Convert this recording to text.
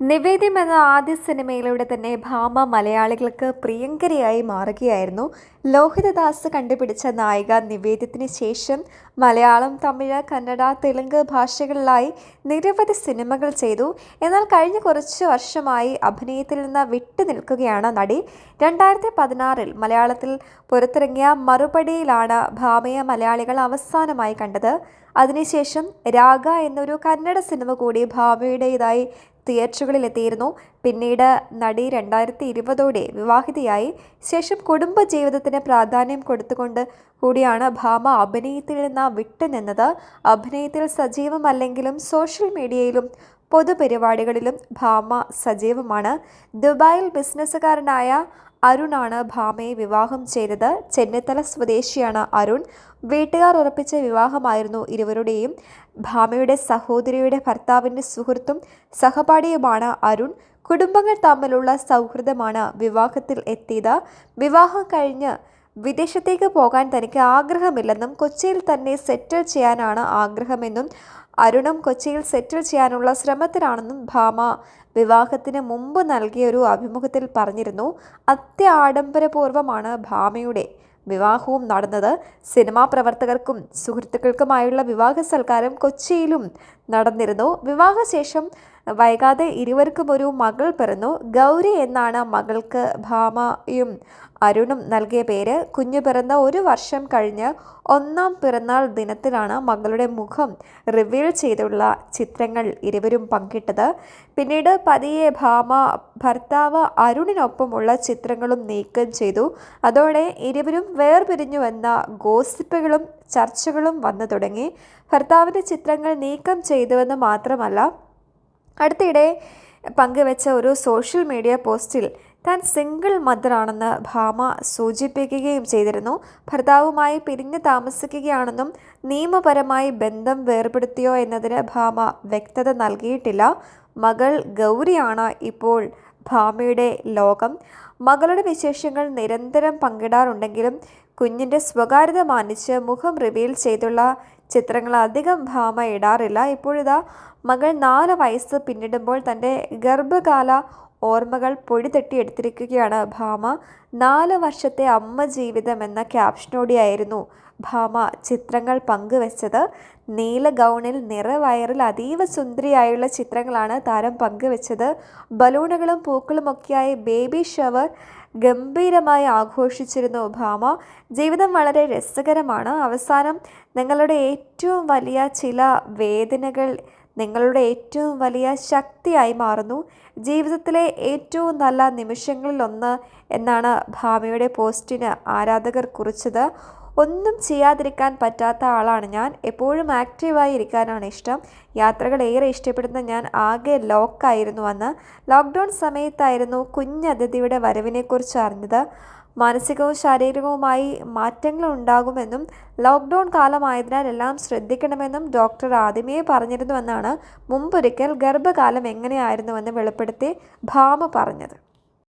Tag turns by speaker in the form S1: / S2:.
S1: നിവേദ്യം എന്ന ആദ്യ സിനിമയിലൂടെ തന്നെ ഭാമ മലയാളികൾക്ക് പ്രിയങ്കരയായി മാറുകയായിരുന്നു. ലോഹിതദാസ് കണ്ടുപിടിച്ച നായിക നിവേദ്യത്തിന് ശേഷം മലയാളം തമിഴ് കന്നഡ തെലുങ്ക് ഭാഷകളിലായി നിരവധി സിനിമകൾ ചെയ്തു. എന്നാൽ കഴിഞ്ഞ കുറച്ച് വർഷമായി അഭിനയത്തിൽ നിന്ന് വിട്ടു നിൽക്കുകയാണ് നടി. രണ്ടായിരത്തി പതിനാറിൽ മലയാളത്തിൽ പുറത്തിറങ്ങിയ മറുപടിയിലാണ് ഭാമയെ മലയാളികൾ അവസാനമായി കണ്ടത്. അതിനുശേഷം രാഗ എന്നൊരു കന്നഡ സിനിമ കൂടി ഭാമയുടേതായി തിയേറ്ററുകളിലെത്തിയിരുന്നു പിന്നീട് നടി രണ്ടായിരത്തി ഇരുപതോടെ വിവാഹിതയായി. ശേഷം കുടുംബജീവിതത്തിന് പ്രാധാന്യം കൊടുത്തുകൊണ്ട് കൂടിയാണ് ഭാമ അഭിനയത്തിൽ നിന്ന് വിട്ടുനിന്നത് അഭിനയത്തിൽ സജീവമല്ലെങ്കിലും സോഷ്യൽ മീഡിയയിലും പൊതുപരിപാടികളിലും ഭാമ സജീവമാണ്. ദുബായിൽ ബിസിനസ്സുകാരനായ അരുണാണ് ഭാമയെ വിവാഹം ചെയ്തത്. ചെന്നിത്തല സ്വദേശിയാണ് അരുൺ. വീട്ടുകാർ ഉറപ്പിച്ച വിവാഹമായിരുന്നു ഇരുവരുടെയും. ഭാമയുടെ സഹോദരിയുടെ ഭർത്താവിന്റെ സുഹൃത്തും സഹപാഠിയുമാണ് അരുൺ. കുടുംബങ്ങൾ തമ്മിലുള്ള സൗഹൃദമാണ് വിവാഹത്തിൽ എത്തിയത്. വിവാഹം കഴിഞ്ഞ് വിദേശത്തേക്ക് പോകാൻ തനിക്ക് ആഗ്രഹമില്ലെന്നും കൊച്ചിയിൽ തന്നെ സെറ്റിൽ ചെയ്യാനാണ് ആഗ്രഹമെന്നും അരുണും കൊച്ചിയിൽ സെറ്റിൽ ചെയ്യാനുള്ള ശ്രമത്തിലാണെന്നും ഭാമ വിവാഹത്തിന് മുമ്പ് നൽകിയ ഒരു അഭിമുഖത്തിൽ പറഞ്ഞിരുന്നു. അത്യാഡംബരപൂർവമാണ് ഭാമയുടെ വിവാഹവും നടന്നത്. സിനിമാ പ്രവർത്തകർക്കും സുഹൃത്തുക്കൾക്കുമായുള്ള വിവാഹ സൽക്കാരം കൊച്ചിയിലും നടന്നിരുന്നു. വിവാഹശേഷം വൈകാതെ ഇരുവർക്കും ഒരു മകൾ പിറന്നു. ഗൗരി എന്നാണ് മകൾക്ക് ഭാമയും അരുണും നൽകിയ പേര്. കുഞ്ഞു പിറന്ന ഒരു വർഷം കഴിഞ്ഞ് ഒന്നാം പിറന്നാൾ ദിനത്തിലാണ് മകളുടെ മുഖം റിവീൽ ചെയ്തുള്ള ചിത്രങ്ങൾ ഇരുവരും പങ്കിട്ടത്. പിന്നീട് പതിയെ ഭാമ ഭർത്താവ് അരുണിനൊപ്പമുള്ള ചിത്രങ്ങളും നീക്കം ചെയ്തു. അതോടെ ഇരുവരും വേർപിരിഞ്ഞുവെന്ന ഗോസിപ്പുകളും ചർച്ചകളും വന്നു തുടങ്ങി. ഭർത്താവിന്റെ ചിത്രങ്ങൾ നീക്കം ചെയ്തുവെന്ന് മാത്രമല്ല അടുത്തിടെ പങ്കുവെച്ച ഒരു സോഷ്യൽ മീഡിയ പോസ്റ്റിൽ താൻ സിംഗിൾ മദറാണെന്ന് ഭാമ സൂചിപ്പിക്കുകയും ചെയ്തിരുന്നു. ഭർത്താവുമായി പിരിഞ്ഞു താമസിക്കുകയാണെന്നും നിയമപരമായി ബന്ധം വേർപെടുത്തിയോ എന്നതിന് ഭാമ വ്യക്തത നൽകിയിട്ടില്ല. മകൾ ഗൗരിയാണ് ഇപ്പോൾ ഭാമയുടെ ലോകം. മകളുടെ വിശേഷങ്ങൾ നിരന്തരം പങ്കിടാറുണ്ടെങ്കിലും കുഞ്ഞിന്റെ സ്വകാര്യത മാനിച്ച് മുഖം റിവീൽ ചെയ്തുള്ള ചിത്രങ്ങൾ അധികം ഭാമ ഇടാറില്ല. ഇപ്പോഴിതാ മകൾ നാല് വയസ്സ് പിന്നിടുമ്പോൾ തന്റെ ഗർഭകാല ഓർമ്മകൾ പൊടി തട്ടിയെടുത്തിരിക്കുകയാണ് ഭാമ. നാല് വർഷത്തെ അമ്മ ജീവിതം എന്ന ക്യാപ്ഷനോടെയായിരുന്നു ഭാമ ചിത്രങ്ങൾ പങ്കുവച്ചത്. നീല ഗൗണിൽ നിറവയറിൽ അതീവ സുന്ദരിയായുള്ള ചിത്രങ്ങളാണ് താരം പങ്കുവച്ചത്. ബലൂണുകളും പൂക്കളുമൊക്കെയായി ബേബി ഷവർ ഗംഭീരമായി ആഘോഷിച്ചിരുന്നു ഭാമ. ജീവിതം വളരെ രസകരമാണ്. അവസാനം നിങ്ങളുടെ ഏറ്റവും വലിയ ചില വേദനകൾ നിങ്ങളുടെ ഏറ്റവും വലിയ ശക്തിയായി മാറുന്നു. ജീവിതത്തിലെ ഏറ്റവും നല്ല നിമിഷങ്ങളിലൊന്ന് എന്നാണ് ഭാമയുടെ പോസ്റ്റിന് ആരാധകർ കുറിച്ചത്. ഒന്നും ചെയ്യാതിരിക്കാൻ പറ്റാത്ത ആളാണ് ഞാൻ. എപ്പോഴും ആക്റ്റീവായി ഇരിക്കാനാണ് ഇഷ്ടം. യാത്രകൾ ഏറെ ഇഷ്ടപ്പെടുന്ന ഞാൻ ആകെ ലോക്കായിരുന്നു അന്ന്. ലോക്ക്ഡൗൺ സമയത്തായിരുന്നു കുഞ്ഞതിഥിയുടെ വരവിനെക്കുറിച്ച് അറിഞ്ഞത്. മാനസികവും ശാരീരികവുമായി മാറ്റങ്ങൾ ഉണ്ടാകുമെന്നും ലോക്ക്ഡൗൺ കാലമായതിനാൽ എല്ലാം ശ്രദ്ധിക്കണമെന്നും ഡോക്ടർ ആദ്യമേ പറഞ്ഞിരുന്നുവെന്നാണ് മുമ്പൊരിക്കൽ ഗർഭകാലം എങ്ങനെയായിരുന്നുവെന്ന് വെളിപ്പെടുത്തി ഭാമ പറഞ്ഞത്.